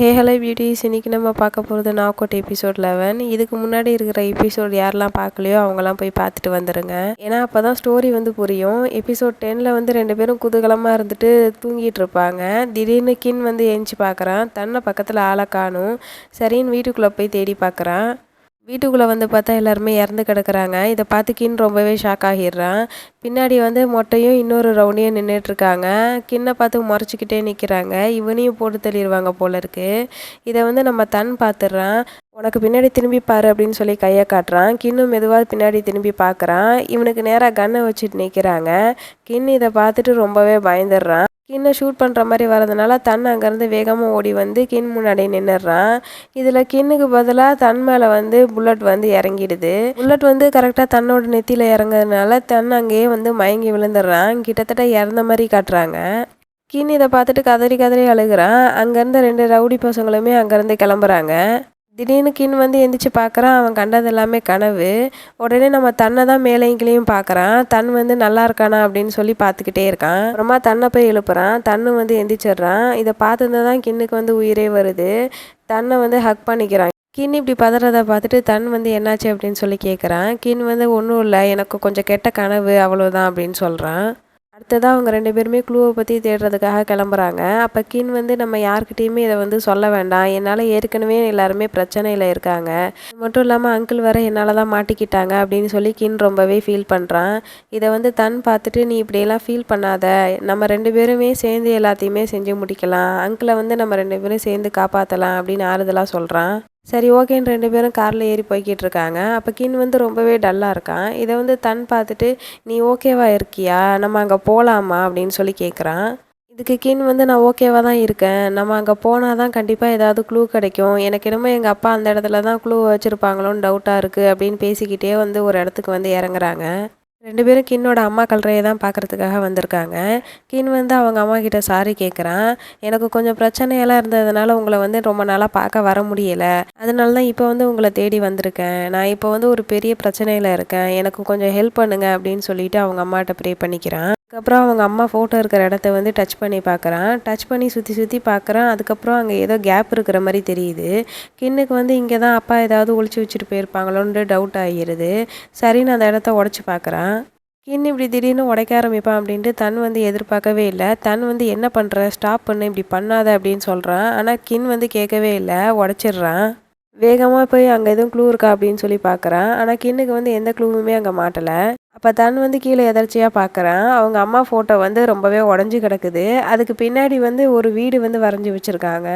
Hey hello beauties இன்றைக்கி நம்ம பார்க்க போகிறது நாக்கோட் எபிசோட் லெவன் இதுக்கு முன்னாடி இருக்கிற எபிசோட் யாரெல்லாம் பார்க்கலையோ அவங்கெல்லாம் போய் பார்த்துட்டு வந்துடுங்க ஏன்னா அப்போ தான் ஸ்டோரி வந்து புரியும். எபிசோட் டெனில் வந்து ரெண்டு பேரும் குதூகலமாக இருந்துட்டு தூங்கிட்டு இருப்பாங்க. திடீர்னு கின் வந்து எஞ்சி பார்க்குறான். தன்னை பக்கத்தில் ஆளை காணும். சரின்னு வீட்டுக்குள்ளே போய் தேடி பார்க்குறான். வீட்டுக்குள்ளே வந்து பார்த்தா எல்லாருமே இறந்து கிடக்குறாங்க. இதை பார்த்து கின் ரொம்பவே ஷாக் ஆகிடுறான். பின்னாடி வந்து மொட்டையும் இன்னொரு ரவுண்டியும் நின்றுட்டுருக்காங்க கின்னை பார்த்து முறைச்சிக்கிட்டே நிற்கிறாங்க இவனையும் போட்டு தள்ளிடுவாங்க போல இருக்கு. இதை வந்து நம்ம தன் பார்த்துடுறான். உனக்கு பின்னாடி திரும்பி பாரு அப்படின்னு சொல்லி கையை காட்டுறான். கின்னும் மெதுவாக பின்னாடி திரும்பி பார்க்குறான். இவனுக்கு நேராக கன்னை வச்சுட்டு நிற்கிறாங்க கின் இதை பார்த்துட்டு ரொம்பவே பயந்துடுறான். கின்னை ஷூட் பண்ணுற மாதிரி வரதுனால தன் அங்கேருந்து வேகமாக ஓடி வந்து கின் முன்னாடி நின்றுடுறான் இதில் கின்னுக்கு பதிலாக தன் மேலே வந்து புல்லட் வந்து இறங்கிடுது. புல்லட் வந்து கரெக்டாக தன்னோட நெத்தியில் இறங்குறதுனால தன் அங்கேயே வந்து மயங்கி விழுந்துடுறான். கிட்டத்தட்ட இறந்த மாதிரி காட்டுறாங்க. கின் இதை பார்த்துட்டு கதறி கதறி அழுகிறான். அங்கேருந்து ரெண்டு ரவுடி பசங்களுமே அங்கேருந்து கிளம்புறாங்க. திடீர்னு கின் வந்து எந்திரிச்சு பார்க்குறான் அவன் கண்டது எல்லாமே கனவு. உடனே நம்ம தன்னை தான் மேலேங்கிலையும் பார்க்குறான். தன் வந்து நல்லா இருக்கானா அப்படின்னு சொல்லி பார்த்துக்கிட்டே இருக்கான். அப்புறமா தன்னை போய் எழுப்புறான். தன்னு வந்து எந்திரிச்சிடுறான். இதை பார்த்துருந்து தான் கின்னுக்கு வந்து உயிரே வருது. தன்னை வந்து ஹக் பண்ணிக்கிறான். கின் இப்படி பதறதை பார்த்துட்டு தன் வந்து என்னாச்சு அப்படின்னு சொல்லி கேட்குறான் கின் வந்து ஒன்றும் இல்லை. எனக்கு கொஞ்சம் கெட்ட கனவு. அவ்வளோதான் அப்படின்னு சொல்கிறான் அடுத்ததாக அவங்க ரெண்டு பேருமே க்ளூவை பற்றி தேடுறதுக்காக கிளம்புறாங்க. அப்போ கின் வந்து நம்ம யார்கிட்டேயுமே இதை வந்து சொல்ல வேண்டாம். என்னால் ஏற்கனவே எல்லாருமே பிரச்சனையில் இருக்காங்க. மட்டும் இல்லாமல் அங்கிள் வர என்னால் தான் மாட்டிக்கிட்டாங்க அப்படின்னு சொல்லி கின் ரொம்பவே ஃபீல் பண்ணுறான் இதை வந்து தன் பார்த்துட்டு நீ இப்படியெல்லாம் ஃபீல் பண்ணாத. நம்ம ரெண்டு பேருமே சேர்ந்து எல்லாத்தையுமே செஞ்சு முடிக்கலாம். அங்கிளை வந்து நம்ம ரெண்டு பேரும் சேர்ந்து காப்பாற்றலாம் அப்படின்னு ஆறுதலாக சொல்கிறான் சரி ஓகேன்னு ரெண்டு பேரும் காரில் ஏறி போய்கிட்டு இருக்காங்க அப்போ கின் வந்து ரொம்பவே டல்லாக இருக்கான். இதை வந்து தன் பார்த்துட்டு நீ ஓகேவா இருக்கியா? நம்ம அங்கே போகலாமா அப்படின்னு சொல்லி கேட்குறான் இதுக்கு கின் வந்து நான் ஓகேவாக தான் இருக்கேன். நம்ம அங்கே போனால் தான் கண்டிப்பாக ஏதாவது க்ளூ கிடைக்கும். எனக்கு என்னமோ எங்கள் அப்பா அந்த இடத்துல தான் க்ளூ வச்சுருப்பாங்களோன்னு டவுட்டாக இருக்குது அப்படின்னு பேசிக்கிட்டே வந்து ஒரு இடத்துக்கு வந்து இறங்குறாங்க. ரெண்டு பேரும் கின்னோட அம்மா கல்றையை தான் பார்க்குறதுக்காக வந்திருக்காங்க. கின் வந்து அவங்க அம்மா கிட்ட சாரி கேட்குறான் எனக்கு கொஞ்சம் பிரச்சனையெல்லாம் இருந்ததுனால உங்களை வந்து ரொம்ப நாளாக பார்க்க வர முடியலை. அதனால தான் இப்போ வந்து உங்களை தேடி வந்திருக்கேன். நான் இப்போ வந்து ஒரு பெரிய பிரச்சனையில் இருக்கேன். எனக்கு கொஞ்சம் ஹெல்ப் பண்ணுங்க அப்படின்னு சொல்லிட்டு அவங்க அம்மாட்ட ப்ரே பண்ணிக்கிறான். அதுக்கப்புறம் அவங்க அம்மா ஃபோட்டோ இருக்கிற இடத்த வந்து டச் பண்ணி பார்க்குறான். டச் பண்ணி சுற்றி சுற்றி பார்க்குறான். அதுக்கப்புறம் அங்கே ஏதோ கேப் இருக்கிற மாதிரி தெரியுது. கின்னுக்கு வந்து இங்கே தான் அப்பா ஏதாவது ஒழிச்சு வச்சுட்டு போயிருப்பாங்களோன்னு டவுட் ஆகிடுது சரின்னு அந்த இடத்த உடச்சி பார்க்குறான். கின் இப்படி திடீர்னு உடைக்க ஆரம்பிப்பான் அப்படின்ட்டு தன் வந்து எதிர்பார்க்கவே இல்லை. தன் வந்து என்ன பண்ணுற ஸ்டாப் பண்ணு இப்படி பண்ணாத அப்படின்னு சொல்கிறான் ஆனால் கின் வந்து கேட்கவே இல்லை. உடச்சிட்றான். வேகமாக போய் அங்கே எதுவும் க்ளூ இருக்கா அப்படின்னு சொல்லி பார்க்குறான் ஆனால் கின்னுக்கு வந்து எந்த க்ளூவுமே அங்கே மாட்டலை. அப்போ தன் வந்து கீழே எதர்ச்சியாக பார்க்குறான் அவங்க அம்மா ஃபோட்டோ வந்து ரொம்பவே உடஞ்சி கிடக்குது. அதுக்கு பின்னாடி வந்து ஒரு வீடு வந்து வரைஞ்சி வச்சுருக்காங்க.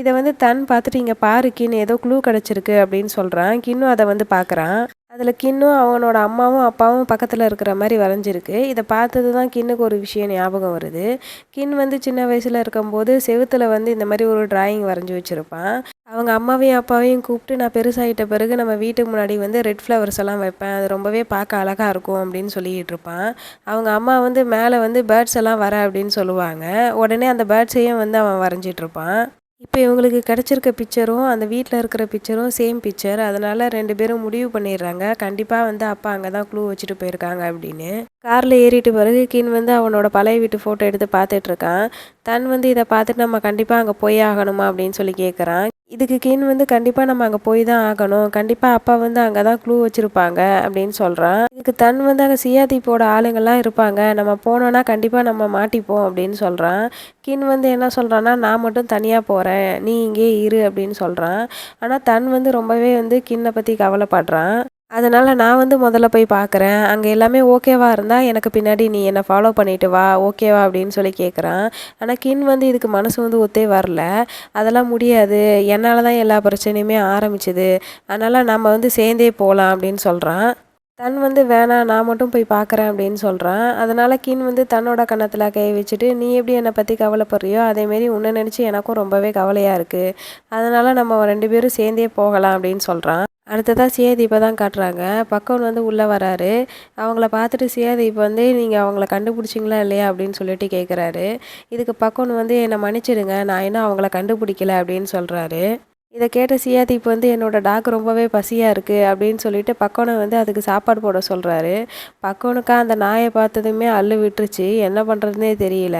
இதை வந்து தன் பார்த்துட்டு இங்கே பாரு கின்னு ஏதோ க்ளூ கிடச்சிருக்கு அப்படின்னு சொல்கிறான் கின்னும் அதை வந்து பார்க்குறான் அதில் கின்னும் அவனோட அம்மாவும் அப்பாவும் பக்கத்தில் இருக்கிற மாதிரி வரைஞ்சிருக்கு. இதை பார்த்தது தான் கின்னுக்கு ஒரு விஷயம் ஞாபகம் வருது. கின் வந்து சின்ன வயசில் இருக்கும்போது செவுத்தில் வந்து இந்த மாதிரி ஒரு டிராயிங் வரைஞ்சி வச்சுருப்பான். அவங்க அம்மாவையும் அப்பாவையும் கூப்பிட்டு நான் பெருசாகிட்ட பிறகு நம்ம வீட்டுக்கு முன்னாடி வந்து ரெட் ஃப்ளவர்ஸ் எல்லாம் வைப்பேன். அது ரொம்பவே பார்க்க அழகாக இருக்கும் அப்படின்னு சொல்லிக்கிட்டு இருப்பான். அவங்க அம்மா வந்து மேலே வந்து பேர்ட்ஸ் எல்லாம் வர அப்படின்னு சொல்லுவாங்க. உடனே அந்த பேர்ட்ஸையும் வந்து அவன் வரைஞ்சிட்ருப்பான் இப்போ இவங்களுக்கு கிடச்சிருக்க பிக்சரும் அந்த வீட்டில் இருக்கிற பிக்சரும் சேம் பிக்சர் அதனால் ரெண்டு பேரும் முடிவு பண்ணிடுறாங்க. கண்டிப்பாக வந்து அப்பா அங்கே தான் க்ளூ வச்சுட்டு போயிருக்காங்க அப்படின்னு. காரில் ஏறிட்டு பிறகு கின் வந்து அவனோட பழைய வீட்டு ஃபோட்டோ எடுத்து பார்த்துட்ருக்கான் தன் வந்து இதை பார்த்துட்டு நம்ம கண்டிப்பாக அங்கே போய் ஆகணுமா அப்படின்னு சொல்லி கேட்குறான் இதுக்கு கீன் வந்து கண்டிப்பாக நம்ம அங்கே போய் தான் ஆகணும். கண்டிப்பாக அப்பா வந்து அங்கே தான் க்ளூ வச்சுருப்பாங்க அப்படின்னு சொல்கிறான் இதுக்கு தன் வந்து அங்கே சியாதீப்போட ஆளுங்கள்லாம் இருப்பாங்க. நம்ம போனோன்னா கண்டிப்பாக நம்ம மாட்டிப்போம் அப்படின்னு சொல்கிறான் கின் வந்து என்ன சொல்கிறான்னா நான் மட்டும் தனியாக போகிறேன் நீ இங்கே இரு அப்படின்னு சொல்கிறான் ஆனால் தன் வந்து ரொம்பவே வந்து கின்னை பற்றி கவலைப்படுறான். அதனால் நான் வந்து முதல்ல போய் பார்க்குறேன் அங்கே எல்லாமே ஓகேவா இருந்தால் எனக்கு பின்னாடி நீ என்னை ஃபாலோ பண்ணிட்டு வா ஓகேவா அப்படின்னு சொல்லி கேட்குறான் ஆனால் கின் வந்து இதுக்கு மனசு வந்து ஒத்தே வரல. அதெல்லாம் முடியாது. என்னால் தான் எல்லா பிரச்சனையுமே ஆரம்பிச்சுது. அதனால் நம்ம வந்து சேர்ந்தே போகலாம் அப்படின்னு சொல்கிறான் தன் வந்து வேணாம் நான் மட்டும் போய் பார்க்குறேன் அப்படின்னு சொல்கிறான் அதனால் கீன் வந்து தன்னோட கன்னத்தில் கை வச்சுட்டு நீ எப்படி என்னை பற்றி கவலைப்படுறியோ அதேமாரி உன்னை நினச்சி எனக்கும் ரொம்பவே கவலையாக இருக்குது அதனால் நம்ம ரெண்டு பேரும் சேர்ந்தே போகலாம் அப்படின்னு சொல்கிறான் அடுத்ததாக சியாதீப்பை தான் காட்டுறாங்க. பக்கம் வந்து உள்ளே வராரு. அவங்கள பார்த்துட்டு சியாதீப் வந்து நீங்கள் அவங்கள கண்டுபிடிச்சிங்களா இல்லையா? அப்படின்னு சொல்லிட்டு கேட்குறாரு இதுக்கு பக்கம் வந்து என்னை மன்னிச்சிடுங்க. நான் இன்னும் அவங்கள கண்டுபிடிக்கல அப்படின்னு சொல்கிறாரு இதை இதை கேட்ட சியாதீப் வந்து என்னோட டாக் ரொம்பவே பசியாக இருக்குது அப்படின்னு சொல்லிட்டு பக்கோனை வந்து அதுக்கு சாப்பாடு போட சொல்கிறாரு பக்கோனுக்கா அந்த நாயை பார்த்ததுமே அள்ளு விட்டுருச்சு. என்ன பண்ணுறதுனே தெரியல.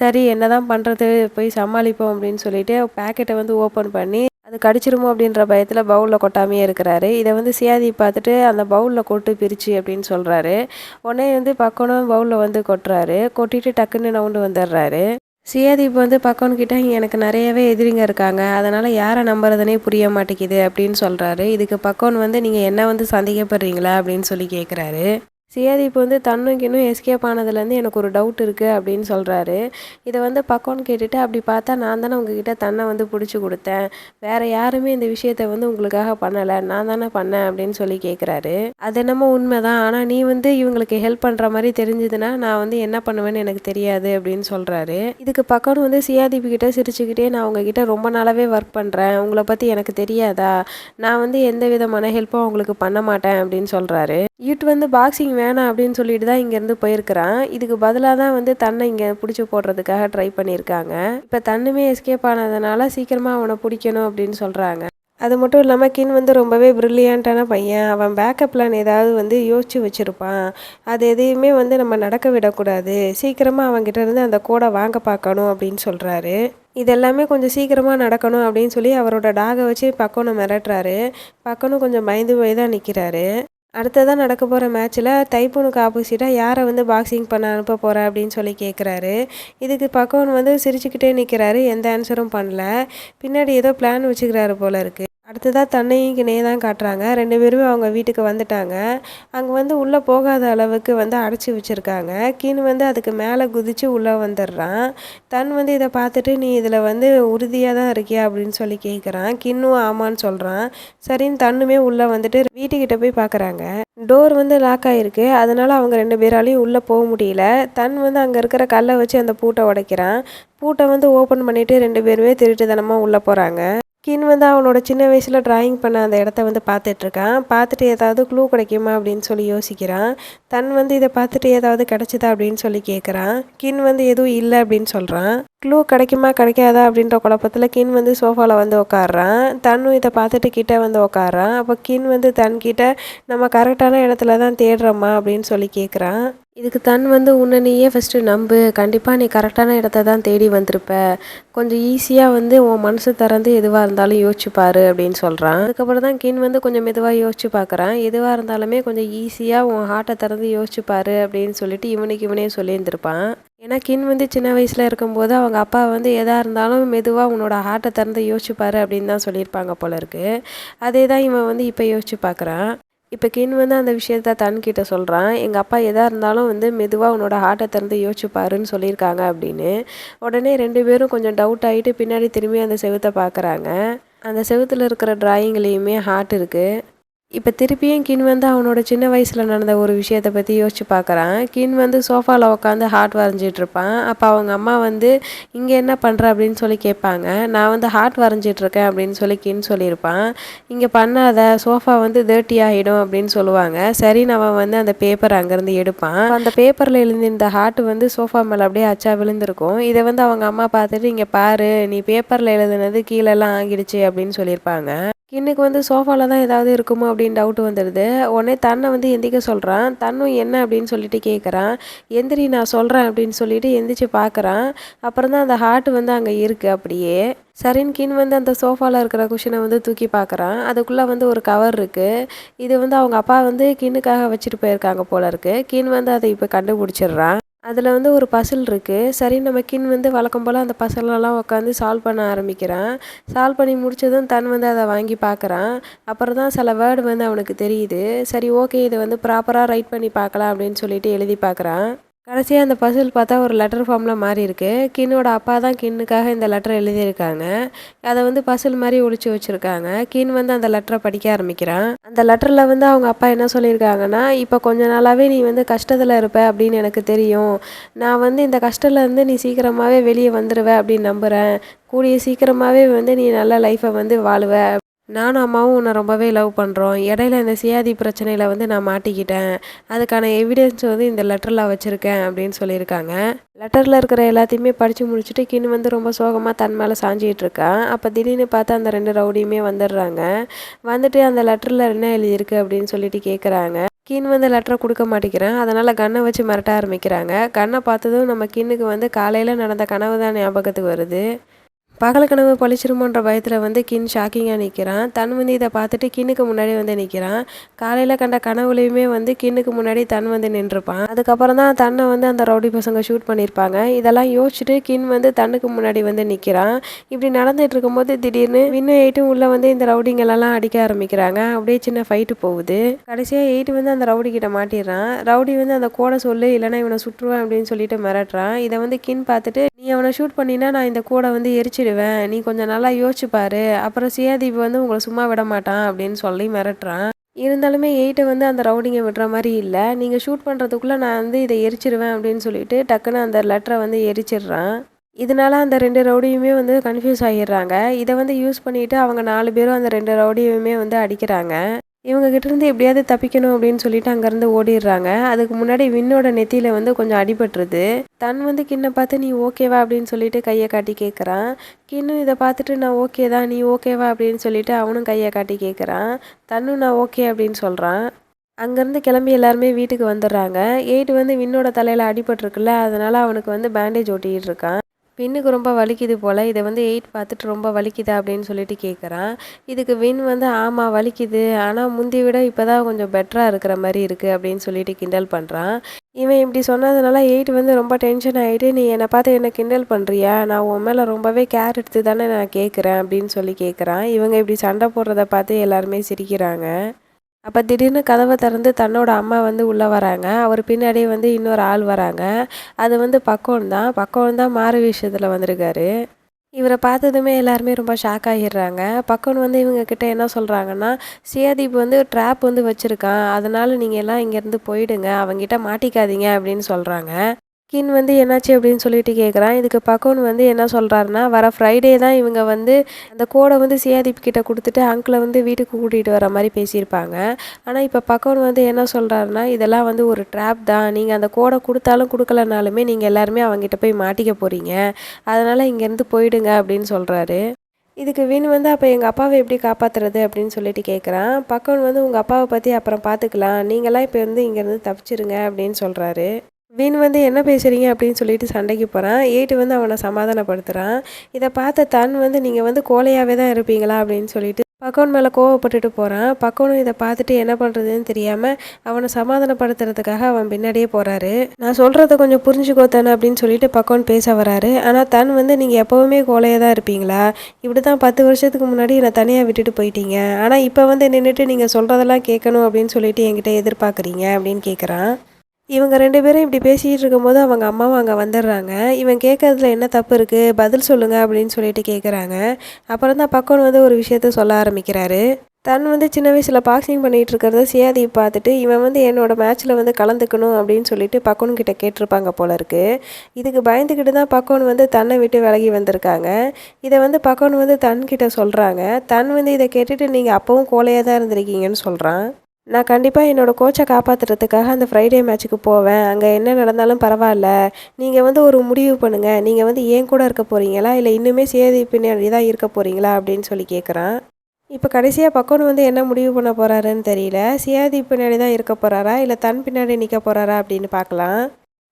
சரி என்ன தான் பண்ணுறது போய் சமாளிப்போம் அப்படின்னு சொல்லிட்டு பேக்கெட்டை வந்து ஓப்பன் பண்ணி அது கடிச்சிருமோ அப்படின்ற பயத்தில் பவுலில் கொட்டாமையே இருக்கிறாரு. இதை வந்து சியாதி பார்த்துட்டு அந்த பவுலில் கொட்டு பிரிச்சு அப்படின்னு சொல்கிறாரு உடனே வந்து பக்கனும் பவுலில் வந்து கொட்டுறாரு. கொட்டிட்டு டக்குன்னு நவுண்டு வந்துடுறாரு. சியாதீப் வந்து பக்கம்கிட்ட எனக்கு நிறையவே எதிரிங்க இருக்காங்க. அதனால் யாரை நம்புறதுனே புரிய மாட்டேங்குது அப்படின்னு சொல்கிறாரு இதுக்கு பக்கம் வந்து நீங்கள் என்ன வந்து சந்தேகப்படுறீங்களா அப்படின்னு சொல்லி கேட்குறாரு சியாதீப் வந்து தன்னுக்கு இன்னும் எஸ்கேப் ஆனதுலேருந்து எனக்கு ஒரு டவுட் இருக்குது அப்படின்னு சொல்கிறாரு இதை வந்து பக்கம்னு கேட்டுட்டு அப்படி பார்த்தா நான் தானே உங்ககிட்ட தன்னை வந்து பிடிச்சி கொடுத்தேன். வேறு யாருமே இந்த விஷயத்த வந்து உங்களுக்காக பண்ணலை. நான் தானே பண்ணேன் அப்படின்னு சொல்லி கேட்குறாரு அது என்னமோ உண்மை தான் ஆனால் நீ வந்து இவங்களுக்கு ஹெல்ப் பண்ணுற மாதிரி தெரிஞ்சதுன்னா நான் வந்து என்ன பண்ணுவேன்னு எனக்கு தெரியாது அப்படின்னு சொல்கிறாரு இதுக்கு பக்கம் வந்து சியாதீப் கிட்ட சிரிச்சுக்கிட்டே நான் உங்ககிட்ட ரொம்ப நாளாகவே ஒர்க் பண்ணுறேன் உங்களை பற்றி எனக்கு தெரியாதா? நான் வந்து எந்த விதமான ஹெல்ப்பும் அவங்களுக்கு பண்ண மாட்டேன் அப்படின்னு சொல்கிறாரு யூட் வந்து பாக்ஸிங் வேணாம் அப்படின்னு சொல்லிட்டு தான் இங்கேருந்து போயிருக்கிறான். இதுக்கு பதிலாக தான் வந்து தன்னை இங்கே பிடிச்சி போடுறதுக்காக ட்ரை பண்ணியிருக்காங்க. இப்போ தன்னுமே எஸ்கேப் ஆனதுனால சீக்கிரமாக அவனை பிடிக்கணும் அப்படின்னு சொல்கிறாங்க அது மட்டும் இல்லாமல் கின் வந்து ரொம்பவே ப்ரில்லியண்ட்டான பையன். அவன் பேக்கப் பிளான் ஏதாவது வந்து யோசிச்சு வச்சுருப்பான். அது எதையுமே வந்து நம்ம நடக்க விடக்கூடாது. சீக்கிரமாக அவங்ககிட்ட இருந்து அந்த கோடை வாங்க பார்க்கணும் அப்படின்னு சொல்கிறாரு இதெல்லாமே கொஞ்சம் சீக்கிரமாக நடக்கணும் அப்படின்னு சொல்லி அவரோட டாகை வச்சு பக்கனை மிரட்டுறாரு. பக்கனும் கொஞ்சம் பயந்து போய் தான் நிற்கிறாரு அடுத்ததாக நடக்க போகிற மேட்ச்சில் தைப்பூனுக்கு ஆப்போசிட்டாக யாரை வந்து பாக்ஸிங் பண்ண அனுப்ப போகிற அப்படின்னு சொல்லி கேட்குறாரு இதுக்கு பக்கவன் வந்து சிரிச்சுக்கிட்டே நிற்கிறாரு எந்த ஆன்சரும் பண்ணல. பின்னாடி ஏதோ பிளான் வச்சுக்கிறாரு போல இருக்குது அடுத்ததாக தன்னையும் கிணையே தான் காட்டுறாங்க. ரெண்டு பேருமே அவங்க வீட்டுக்கு வந்துட்டாங்க. அங்கே வந்து உள்ளே போகாத அளவுக்கு வந்து அடைச்சி வச்சுருக்காங்க. கீன் வந்து அதுக்கு மேலே குதித்து உள்ளே வந்துடுறான். தன் வந்து இதை பார்த்துட்டு நீ இதில் வந்து உறுதியாக தான் இருக்கியா? அப்படின்னு சொல்லி கேட்குறான் கின்னும் ஆமான்னு சொல்கிறான் சரின்னு தன்னுமே உள்ளே வந்துட்டு வீட்டுக்கிட்ட போய் பார்க்குறாங்க டோர் வந்து லாக் ஆகிருக்கு அதனால் அவங்க ரெண்டு பேராலையும் உள்ளே போக முடியல. தன் வந்து அங்கே இருக்கிற கல்லை வச்சு அந்த பூட்டை உடைக்கிறான். பூட்டை வந்து ஓப்பன் பண்ணிவிட்டு ரெண்டு பேருமே திருட்டுத்தனமாக உள்ளே போகிறாங்க கின் வந்து அவனோட சின்ன வயசில் ட்ராயிங் பண்ண அந்த இடத்த வந்து பார்த்துட்ருக்கான். பார்த்துட்டு ஏதாவது க்ளூ கிடைக்குமா அப்படின்னு சொல்லி யோசிக்கிறான். தன் வந்து இதை பார்த்துட்டு ஏதாவது கிடச்சிதா அப்படின்னு சொல்லி கேட்குறான் கின் வந்து எதுவும் இல்லை அப்படின்னு சொல்கிறான் க்ளூ கிடைக்குமா கிடைக்காதா அப்படின்ற குழப்பத்தில் கின் வந்து சோஃபாவில் வந்து உட்காடுறான் தன்னும் இதை பார்த்துட்டு கிட்டே வந்து உட்காடுறான் அப்போ கின் வந்து தன்கிட்ட நம்ம கரெக்டான இடத்துல தான் தேடுறோமா? அப்படின்னு சொல்லி கேட்குறான் இதுக்கு தன் வந்து உன்னை நீயே ஃபஸ்ட்டு நம்பு. கண்டிப்பாக நீ கரெக்டான இடத்த தான் தேடி வந்திருப்ப. கொஞ்சம் ஈஸியாக வந்து உன் மனசு திறந்து எதுவாக இருந்தாலும் யோசிச்சு பாரு அப்படின்னு சொல்கிறான் அதுக்கப்புறம் தான் கின் வந்து கொஞ்சம் மெதுவாக யோசிச்சு பார்க்குறான் எதுவாக இருந்தாலுமே கொஞ்சம் ஈஸியாக உன் ஹார்ட்டை திறந்து யோசிச்சு பாரு அப்படின்னு சொல்லிட்டு இவனுக்கு இவனே சொல்லியிருந்திருப்பான். ஏன்னா கின் வந்து சின்ன வயசில் இருக்கும்போது அவங்க அப்பா வந்து எதாக இருந்தாலும் மெதுவாக உன்னோட ஹார்ட்டை திறந்து யோசிச்சு பாரு அப்படின்னு தான் சொல்லியிருப்பாங்க போல இருக்குது அதே தான் இவன் வந்து இப்போ யோசிச்சு பார்க்குறான் இப்போ கின் வந்து அந்த விஷயத்த தன்கிட்ட சொல்கிறான் எங்கள் அப்பா எதாக இருந்தாலும் வந்து மெதுவாக உன்னோட ஹார்ட்டை திறந்து யோசிச்சுப்பாருன்னு சொல்லியிருக்காங்க அப்படின்னு. உடனே ரெண்டு பேரும் கொஞ்சம் டவுட் ஆகிட்டு பின்னாடி திரும்பி அந்த செவத்தை பார்க்குறாங்க அந்த செவுத்தில் இருக்கிற ட்ராயிங்லேயுமே ஹார்ட் இருக்குது இப்போ திருப்பியும் கின் வந்து அவனோட சின்ன வயசில் நடந்த ஒரு விஷயத்தை பற்றி யோசிச்சு பார்க்குறான் கின் வந்து சோஃபாவில் உட்காந்து ஹார்ட் வரைஞ்சிட்டு இருப்பான். அப்போ அவங்க அம்மா வந்து இங்கே என்ன பண்ணுற அப்படின்னு சொல்லி கேட்பாங்க. நான் வந்து ஹார்ட் வரைஞ்சிட்ருக்கேன் அப்படின்னு சொல்லி கின் சொல்லியிருப்பான். இங்கே பண்ணாத சோஃபா வந்து தேர்ட்டி ஆகிடும் அப்படின்னு சொல்லுவாங்க. சரி அவன் வந்து அந்த பேப்பர் அங்கேருந்து எடுப்பான். அந்த பேப்பரில் எழுந்திருந்த ஹார்ட் வந்து சோஃபா மேலே அப்படியே அச்சா விழுந்திருக்கும். இதை வந்து அவங்க அம்மா பார்த்துட்டு இங்கே பாரு நீ பேப்பரில் எழுதுனது கீழெல்லாம் ஆகிடுச்சு அப்படின்னு சொல்லியிருப்பாங்க. கின்னுக்கு வந்து சோஃபாவில் தான் ஏதாவது இருக்குமோ அப்படின்னு டவுட் வந்துடுது. உடனே தன்னை வந்து எந்திக்க சொல்கிறான் தன்னும் என்ன அப்படின்னு சொல்லிட்டு கேட்குறான் எந்திரி நான் சொல்கிறேன் அப்படின்னு சொல்லிட்டு எந்திரிச்சு பார்க்குறான் அப்புறம் தான் அந்த ஹார்ட் வந்து அங்கே இருக்குது அப்படியே. சரின்னு கின் வந்து அந்த சோஃபாவில் இருக்கிற குஷனை வந்து தூக்கி பார்க்குறான் அதுக்குள்ளே வந்து ஒரு கவர் இருக்குது இது வந்து அவங்க அப்பா வந்து கின்னுக்காக வச்சுட்டு போயிருக்காங்க போல இருக்குது கின் வந்து அதை இப்போ கண்டுபிடிச்சிடுறான். அதில் வந்து ஒரு பசில் இருக்குது சரி நம்ம கின் வந்து வழக்கம் போல் அந்த பசிலெல்லாம் உட்காந்து சால்வ் பண்ண ஆரம்பிக்கிறான். சால்வ் பண்ணி முடிச்சதும் தன் வந்து அதை வாங்கி பார்க்குறான் அப்புறம் தான் சில வேர்டு வந்து அவனுக்கு தெரியுது. சரி ஓகே இதை வந்து ப்ராப்பராக ரைட் பண்ணி பார்க்கலாம் அப்படின்னு சொல்லிட்டு எழுதி பார்க்குறான் கடைசியாக அந்த பசில் பார்த்தா ஒரு லெட்டர் ஃபார்மில் மாறி இருக்கு. கின்னோட அப்பா தான் கின்னுக்காக இந்த லெட்டர் எழுதியிருக்காங்க. அதை வந்து பசில் மாதிரி ஒழிச்சு வச்சுருக்காங்க. கின் வந்து அந்த லெட்டரை படிக்க ஆரம்பிக்கிறான். அந்த லெட்டரில் வந்து அவங்க அப்பா என்ன சொல்லியிருக்காங்கன்னா இப்போ கொஞ்ச நாளாகவே நீ வந்து கஷ்டத்தில் இருப்ப அப்படின்னு எனக்கு தெரியும். நான் வந்து இந்த கஷ்டத்துலேருந்து நீ சீக்கிரமாகவே வெளியே வந்துடுவ அப்படின்னு நம்புகிறேன் கூடிய சீக்கிரமாகவே வந்து நீ நல்ல லைஃப்பை வந்து வாழுவ நானும் அம்மாவும் உன்னை ரொம்பவே லவ் பண்ணுறோம் இடையில இந்த சியாதி பிரச்சனையில் வந்து நான் மாட்டிக்கிட்டேன். அதுக்கான எவிடன்ஸ் வந்து இந்த லெட்டரில் வச்சுருக்கேன் அப்படின்னு சொல்லியிருக்காங்க. லெட்டரில் இருக்கிற எல்லாத்தையுமே படித்து முடிச்சுட்டு கின் வந்து ரொம்ப சோகமாக தன் மேலே சாஞ்சிகிட்டு இருக்கான் அப்போ திடீர்னு பார்த்து அந்த ரெண்டு ரவுடியுமே வந்துடுறாங்க. வந்துட்டு அந்த லெட்டரில் என்ன எழுதியிருக்கு அப்படின்னு சொல்லிட்டு கேட்குறாங்க கின் வந்து லெட்டரை கொடுக்க மாட்டேங்கிறேன். அதனால் கண்ணை வச்சு மிரட்ட ஆரம்பிக்கிறாங்க. கண்ணை பார்த்ததும் நம்ம கின்னுக்கு வந்து காலையில் நடந்த கனவு தான் ஞாபகத்துக்கு வருது. பகல் கனவு பழிச்சிருமோன்ற பயத்தில் வந்து கின் ஷாக்கிங்காக நிற்கிறான் தன் வந்து இதை பார்த்துட்டு கின்னுக்கு முன்னாடி வந்து நிற்கிறான் காலையில் கண்ட கனவுலையுமே வந்து கின்னுக்கு முன்னாடி தன் வந்து நின்றுப்பான். அதுக்கப்புறம் தான் தன்னை வந்து அந்த ரவுடி பசங்க ஷூட் பண்ணியிருப்பாங்க. இதெல்லாம் யோசிச்சுட்டு கின் வந்து தன்னுக்கு முன்னாடி வந்து நிற்கிறான் இப்படி நடந்துட்டு இருக்கும்போது திடீர்னு இன்னும் எயிட்டும் உள்ளே வந்து இந்த ரவுடிங்களெல்லாம் அடிக்க ஆரம்பிக்கிறாங்க. அப்படியே சின்ன ஃபைட்டு போகுது. கடைசியாக எயிட் வந்து அந்த ரவுடி கிட்ட மாட்டிடுறான். ரவுடி வந்து அந்த கோடை சொல்லு இல்லைனா இவனை சுற்றுவேன் அப்படின்னு சொல்லிட்டு மிரட்டுறான். இதை வந்து கின் பார்த்துட்டு நீ அவனை ஷூட் பண்ணினா நான் இந்த கோடை வந்து அனுப்பிச்சிடுவேன் நீ கொஞ்சம் நல்லா யோசிச்சு பாரு. அப்புறம் சியாதீப் வந்து உங்களை சும்மா விட மாட்டான் அப்படின்னு சொல்லி மிரட்டுறான். இருந்தாலுமே எயிட்டை வந்து அந்த ரவுடிங்க விடுற மாதிரி இல்லை. நீங்கள் ஷூட் பண்ணுறதுக்குள்ளே நான் வந்து இதை எரிச்சிடுவேன் அப்படின்னு சொல்லிட்டு டக்குன்னு அந்த லெட்டரை வந்து எரிச்சிடுறான். இதனால அந்த ரெண்டு ரவுடியுமே வந்து கன்ஃபியூஸ் ஆகிடுறாங்க இதை வந்து யூஸ் பண்ணிவிட்டு அவங்க நாலு பேரும் அந்த ரெண்டு ரவுடியுமே வந்து அடிக்கிறாங்க. இவங்ககிட்டேருந்து எப்படியாவது தப்பிக்கணும் அப்படின்னு சொல்லிட்டு அங்கேருந்து ஓடிடுறாங்க. அதுக்கு முன்னாடி விண்ணோட நெத்தியில் வந்து கொஞ்சம் அடிபட்டுருது. தன் வந்து கிண்ணை பார்த்து நீ ஓகேவா அப்படின்னு சொல்லிட்டு கையை காட்டி கேட்குறான் கின்னு இதை பார்த்துட்டு நான் ஓகே தான் நீ ஓகேவா அப்படின்னு சொல்லிட்டு அவனும் கையை காட்டி கேட்குறான் தன்னும் நான் ஓகே அப்படின்னு சொல்கிறான் அங்கேருந்து கிளம்பி எல்லாருமே வீட்டுக்கு வந்துடுறாங்க. எயிட் வந்து விண்ணோட தலையில் அடிபட்டிருக்குல்ல அதனால் அவனுக்கு வந்து பேண்டேஜ் ஒட்டிகிட்டு இருக்கான். வின்னுக்கு ரொம்ப வலிக்குது போல். இதை வந்து எயிட் பார்த்துட்டு ரொம்ப வலிக்குதா அப்படின்னு சொல்லிட்டு கேட்குறான் இதுக்கு வின் வந்து ஆமாம் வலிக்குது. ஆனால் முந்தி விட இப்போ தான் கொஞ்சம் பெட்டராக இருக்கிற மாதிரி இருக்குது அப்படின்னு சொல்லிட்டு கிண்டல் பண்ணுறான் இவன் இப்படி சொன்னதுனால எயிட் வந்து ரொம்ப டென்ஷன் ஆகிட்டு நீ என்னை பார்த்து என்ன கிண்டல் பண்ணுறியா நான் உன் மேலே ரொம்பவே கேர் எடுத்து தானே நான் கேட்குறேன் அப்படின்னு சொல்லி கேட்குறான் இவங்க இப்படி சண்டை போடுறத பார்த்து எல்லாருமே சிரிக்கிறாங்க. அப்போ திடீர்னு கதவை திறந்து தன்னோட அம்மா வந்து உள்ளே வராங்க. அவர் பின்னாடியே வந்து இன்னொரு ஆள் வராங்க. அது வந்து பக்குவம் தான். பக்குவம் தான் மாறு விஷயத்தில் வந்திருக்காரு. இவரை பார்த்ததுமே எல்லாருமே ரொம்ப ஷாக் ஆகிடுறாங்க பக்கம் வந்து இவங்க கிட்ட என்ன சொல்கிறாங்கன்னா சியாதீப் வந்து ட்ராப் வந்து வச்சுருக்கான். அதனால் நீங்கள் எல்லாம் இங்கேருந்து போயிடுங்க. அவங்ககிட்ட மாட்டிக்காதீங்க அப்படின்னு சொல்கிறாங்க கின் வந்து என்னாச்சு அப்படின்னு சொல்லிட்டு கேட்குறான் இதுக்கு பக்கோன் வந்து என்ன சொல்கிறாருன்னா வர ஃப்ரைடே தான் இவங்க வந்து அந்த கோடை வந்து சியாதீப் கிட்ட கொடுத்துட்டு அங்கிளை வந்து வீட்டுக்கு கூட்டிகிட்டு வர மாதிரி பேசியிருப்பாங்க. ஆனால் இப்போ பக்கோன் வந்து என்ன சொல்கிறாருன்னா இதெல்லாம் வந்து ஒரு ட்ராப் தான். நீங்கள் அந்த கோடை கொடுத்தாலும் கொடுக்கலனாலுமே நீங்கள் எல்லாருமே அவங்ககிட்ட போய் மாட்டிக்க போகிறீங்க அதனால் இங்கேருந்து போயிடுங்க அப்படின்னு சொல்கிறாரு இதுக்கு வின் வந்து அப்போ எங்கள் அப்பாவை எப்படி காப்பாற்றுறது அப்படின்னு சொல்லிட்டு கேட்குறான் பக்கம் வந்து உங்கள் அப்பாவை பற்றி அப்புறம் பார்த்துக்கலாம் நீங்களாம் இப்போ வந்து இங்கேருந்து தப்பிச்சிருங்க அப்படின்னு சொல்கிறாரு வீண் வந்து என்ன பேசுகிறீங்க அப்படின்னு சொல்லிட்டு சண்டைக்கு போகிறான் எயிட்டு வந்து அவனை சமாதானப்படுத்துகிறான் இதை பார்த்த தன் வந்து நீங்கள் வந்து கோலையாகவே தான் இருப்பீங்களா? அப்படின்னு சொல்லிட்டு பக்கோன் மேலே கோவப்பட்டுட்டு போகிறான் பக்கோனும் இதை பார்த்துட்டு என்ன பண்ணுறதுன்னு தெரியாமல் அவனை சமாதானப்படுத்துறதுக்காக அவன் பின்னாடியே போகிறாரு நான் சொல்கிறத கொஞ்சம் புரிஞ்சுக்கோ தன் அப்படின்னு சொல்லிட்டு பக்கோன் பேச வராரு. ஆனால் தன் வந்து நீங்கள் எப்போவுமே கோலையாக தான் இருப்பீங்களா? இப்படி தான் பத்து வருஷத்துக்கு முன்னாடி என்னை தனியாக விட்டுட்டு போயிட்டீங்க. ஆனால் இப்போ வந்து நின்றுட்டு நீங்கள் சொல்கிறதெல்லாம் கேட்கணும் அப்படின்னு சொல்லிட்டு என்கிட்ட எதிர்பார்க்குறீங்க அப்படின்னு கேட்குறான் இவங்க ரெண்டு பேரும் இப்படி பேசிகிட்டு இருக்கும்போது அவங்க அம்மாவும் அங்கே வந்துடுறாங்க. இவன் கேட்கறதுல என்ன தப்பு இருக்குது பதில் சொல்லுங்கள் அப்படின்னு சொல்லிட்டு கேட்குறாங்க அப்புறம் தான் பக்கம் வந்து ஒரு விஷயத்த சொல்ல ஆரம்பிக்கிறாரு. தன் வந்து சின்ன வயசில் பாக்ஸிங் பண்ணிகிட்டு இருக்கிறத சியாதி பார்த்துட்டு இவன் வந்து என்னோட மேட்ச்சில் வந்து கலந்துக்கணும் அப்படின்னு சொல்லிட்டு பக்கோன்கிட்ட கேட்டிருப்பாங்க போல இருக்கு. இதுக்கு பயந்துக்கிட்டு தான் பக்கோன் வந்து தன்னை விட்டு விலகி வந்திருக்காங்க. இதை வந்து பக்கோன் வந்து தன்கிட்ட சொல்கிறாங்க தன் வந்து இதை கேட்டுட்டு நீங்கள் அப்போவும் கோலையாக தான் இருந்திருக்கீங்கன்னு சொல்கிறான் நான் கண்டிப்பாக என்னோடய கோச்சை காப்பாற்றுறதுக்காக அந்த ஃப்ரைடே மேட்ச்சுக்கு போவேன். அங்கே என்ன நடந்தாலும் பரவாயில்ல. நீங்கள் வந்து ஒரு முடிவு பண்ணுங்கள் நீங்கள் வந்து ஏன் கூட இருக்க போகிறீங்களா இல்லை இன்னுமே சேதி பின்னாடி தான் இருக்க போகிறீங்களா அப்படின்னு சொல்லி கேட்குறான் இப்போ கடைசியாக பக்கோன்னு வந்து என்ன முடிவு பண்ண போகிறாருன்னு தெரியல. சியாதி பின்னாடி தான் இருக்க போகிறாரா இல்லை தன் பின்னாடி நிற்க போகிறாரா அப்படின்னு பார்க்கலாம்.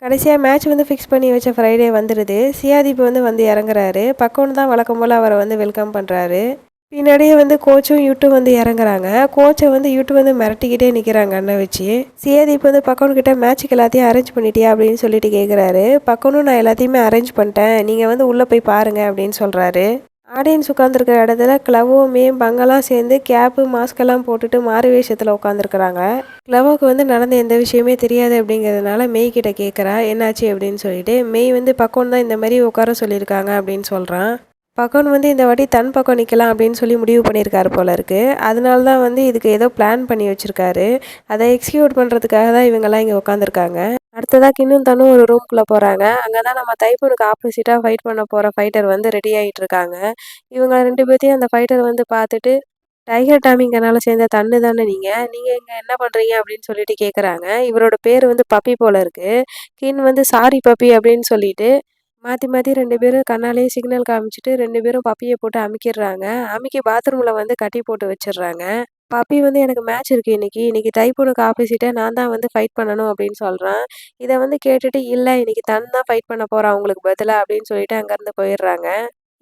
கடைசியாக மேட்ச் வந்து ஃபிக்ஸ் பண்ணி வச்ச ஃப்ரைடே வந்துடுது சியாதிப்பு வந்து வந்து இறங்குறாரு. பக்கோன்னு தான் வழக்கம் போல் அவரை வந்து வெல்கம் பண்ணுறாரு பின்னாடியே வந்து கோச்சும் யூடியூப் வந்து இறங்குறாங்க. கோச்சை வந்து யூடியூப் வந்து மிரட்டிக்கிட்டே நிற்கிறாங்க அண்ணன் வச்சு. இப்போ வந்து பக்கனு கிட்ட மேட்ச்சுக்கு எல்லாத்தையும் அரேஞ்ச் பண்ணிட்டியா அப்படின்னு சொல்லிட்டு கேட்குறாரு பக்கனும் நான் எல்லாத்தையுமே அரேஞ்ச் பண்ணிட்டேன். நீங்கள் வந்து உள்ளே போய் பாருங்க அப்படின்னு சொல்கிறாரு ஆடியன்ஸ் உட்காந்துருக்கிற இடத்துல கிளவோ மேம் பங்கெல்லாம் சேர்ந்து கேப்பு மாஸ்கெல்லாம் போட்டுட்டு மாறு வேஷத்தில் உட்காந்துருக்குறாங்க கிளவோக்கு வந்து நடந்த எந்த விஷயமே தெரியாது அப்படிங்கிறதுனால மெய் கிட்ட கேட்குறா என்னாச்சு அப்படின்னு சொல்லிட்டு மெய் வந்து பக்கம் தான் இந்த மாதிரி உட்கார சொல்லியிருக்காங்க அப்படின்னு சொல்கிறான் பகவான் வந்து இந்த வாட்டி தன் பக்கம் நிற்கலாம் அப்படின்னு சொல்லி முடிவு பண்ணியிருக்காரு போல இருக்குது அதனால தான் வந்து இதுக்கு ஏதோ பிளான் பண்ணி வச்சுருக்காரு. அதை எக்ஸிக்யூட் பண்ணுறதுக்காக தான் இவங்கெல்லாம் இங்கே உட்காந்துருக்காங்க அடுத்ததாக கிண்ணும் தனும் ஒரு ரூம்குள்ளே போகிறாங்க அங்கே தான் நம்ம தைப்பூனுக்கு ஆப்போசிட்டாக ஃபைட் பண்ண போகிற ஃபைட்டர் வந்து ரெடி ஆகிட்டு இருக்காங்க. இவங்க ரெண்டு பேர்த்தையும் அந்த ஃபைட்டர் வந்து பார்த்துட்டு டைகர் டாமிங்கனால சேர்ந்த தன்னு தானே நீங்கள் நீங்கள் இங்கே என்ன பண்ணுறீங்க அப்படின்னு சொல்லிட்டு கேட்குறாங்க. இவரோட பேர் வந்து பப்பி போல இருக்குது கின் வந்து சாரி பப்பி அப்படின்னு சொல்லிட்டு மாற்றி மாற்றி ரெண்டு பேரும் கண்ணாலேயே சிக்னல் காமிச்சிட்டு ரெண்டு பேரும் பப்பியை போட்டு அமிக்கிடுறாங்க. அமுக்கி பாத்ரூமில் வந்து கட்டி போட்டு வச்சிடுறாங்க பப்பி வந்து எனக்கு மேட்ச் இருக்கு இன்னைக்கு. இன்னைக்கு தைப்பூனுக்கு ஆப்போசிட்டே நான் தான் வந்து ஃபைட் பண்ணணும் அப்படின்னு சொல்கிறேன் இதை வந்து கேட்டுட்டு இல்லை இன்னைக்கு தன் தான் ஃபைட் பண்ண போகிறான் உங்களுக்கு பதிலாக அப்படின்னு சொல்லிட்டு அங்கேருந்து போயிடுறாங்க.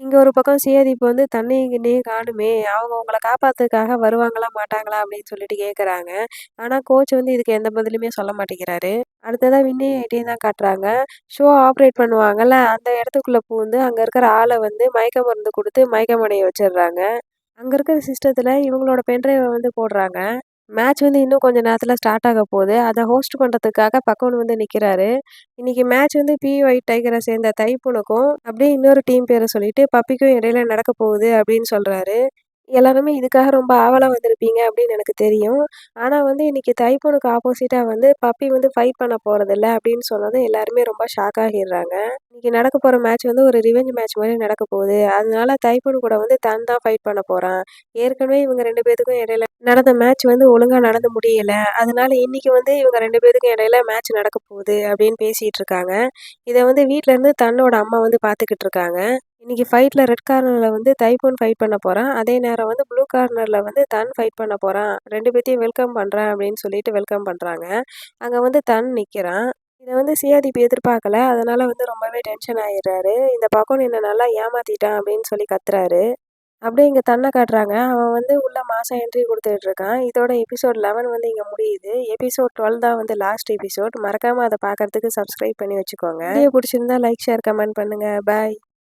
இங்கே ஒரு பக்கம் சியாதீப் வந்து தண்ணி கின்னையும் காணுமே! அவங்க உங்களை காப்பாற்றுறதுக்காக வருவாங்களா? மாட்டாங்களா? அப்படின்னு சொல்லிட்டு கேட்குறாங்க. ஆனால் கோச் வந்து இதுக்கு எந்த பதிலுமே சொல்ல மாட்டேங்கிறாரு. அடுத்ததாக வின்னையும் ஐட்டியும் தான் காட்டுறாங்க. ஷோ ஆப்ரேட் பண்ணுவாங்கல்ல, அந்த இடத்துக்குள்ளே பூந்து அங்கே இருக்கிற ஆளை வந்து மயக்க மருந்து கொடுத்து மயக்கமடைய வச்சிடுறாங்க அங்கே இருக்கிற சிஸ்டத்தில் இவங்களோட பென்ட்ரைவை வந்து போடுறாங்க. மேட்ச் வந்து இன்னும் கொஞ்சம் நேரத்தில் ஸ்டார்ட் ஆக போகுது. அதை ஹோஸ்ட் பண்ணுறதுக்காக பக்கவன் வந்து நிற்கிறாரு இன்றைக்கி மேட்ச் வந்து பி ஒயிட் டைகரை சேர்ந்த தைப்புனுக்கும் அப்படியே இன்னொரு டீம் பேரை சொல்லிட்டு பப்பிக்கும் இடையில நடக்க போகுது அப்படின்னு சொல்கிறாரு எல்லாருமே இதுக்காக ரொம்ப ஆவலாக வந்திருப்பீங்க அப்படின்னு எனக்கு தெரியும். ஆனால் வந்து இன்றைக்கி தைப்பூனுக்கு ஆப்போசிட்டாக வந்து பப்பி வந்து ஃபைட் பண்ண போகிறதில்ல அப்படின்னு சொன்னதும் எல்லாருமே ரொம்ப ஷாக் ஆகிடுறாங்க. இன்றைக்கி நடக்க போகிற மேட்ச் வந்து ஒரு ரிவெஞ்ச் மேட்ச் மாதிரி நடக்க போகுது. அதனால தைப்பூன் கூட வந்து தன் தான் ஃபைட் பண்ண போகிறான் ஏற்கனவே இவங்க ரெண்டு பேத்துக்கும் இடையில நடந்த மேட்ச் வந்து ஒழுங்காக நடந்து முடியல. அதனால இன்னைக்கு வந்து இவங்க ரெண்டு பேத்துக்கும் இடையில மேட்ச் நடக்க போகுது அப்படின்னு பேசிகிட்டு இருக்காங்க. இதை வந்து வீட்டிலேருந்து தன்னோட அம்மா வந்து பார்த்துக்கிட்டு இருக்காங்க. இன்றைக்கி ஃபைட்டில் ரெட் கார்னரில் வந்து தைப்பூன் ஃபைட் பண்ண போகிறான் அதே நேரம் வந்து ப்ளூ கார்னரில் வந்து தன் ஃபைட் பண்ண போகிறான் ரெண்டு பேர்த்தையும் வெல்கம் பண்ணுறான் அப்படின்னு சொல்லிட்டு வெல்கம் பண்ணுறாங்க அங்கே வந்து தன் நிற்கிறான் இதை வந்து சியாதீப் எதிர்பார்க்கல. அதனால் வந்து ரொம்பவே டென்ஷன் ஆகிடுறாரு இந்த பக்கம் என்ன நல்லா ஏமாத்திட்டான் அப்படின்னு சொல்லி கத்துறாரு. அப்படியே இங்கே தன்னை காட்டுறாங்க. அவன் வந்து உள்ள மாதம் என்ட்ரி கொடுத்துட்டு இருக்கான். இதோட எபிசோட் 11 வந்து இங்கே முடியுது. எபிசோட் 12 தான் வந்து லாஸ்ட் எபிசோட். மறக்காமல் அதை பார்க்குறதுக்கு சப்ஸ்கிரைப் பண்ணி வச்சுக்கோங்க. வீடியோ லைக், ஷேர், கமெண்ட் பண்ணுங்கள் பாய்.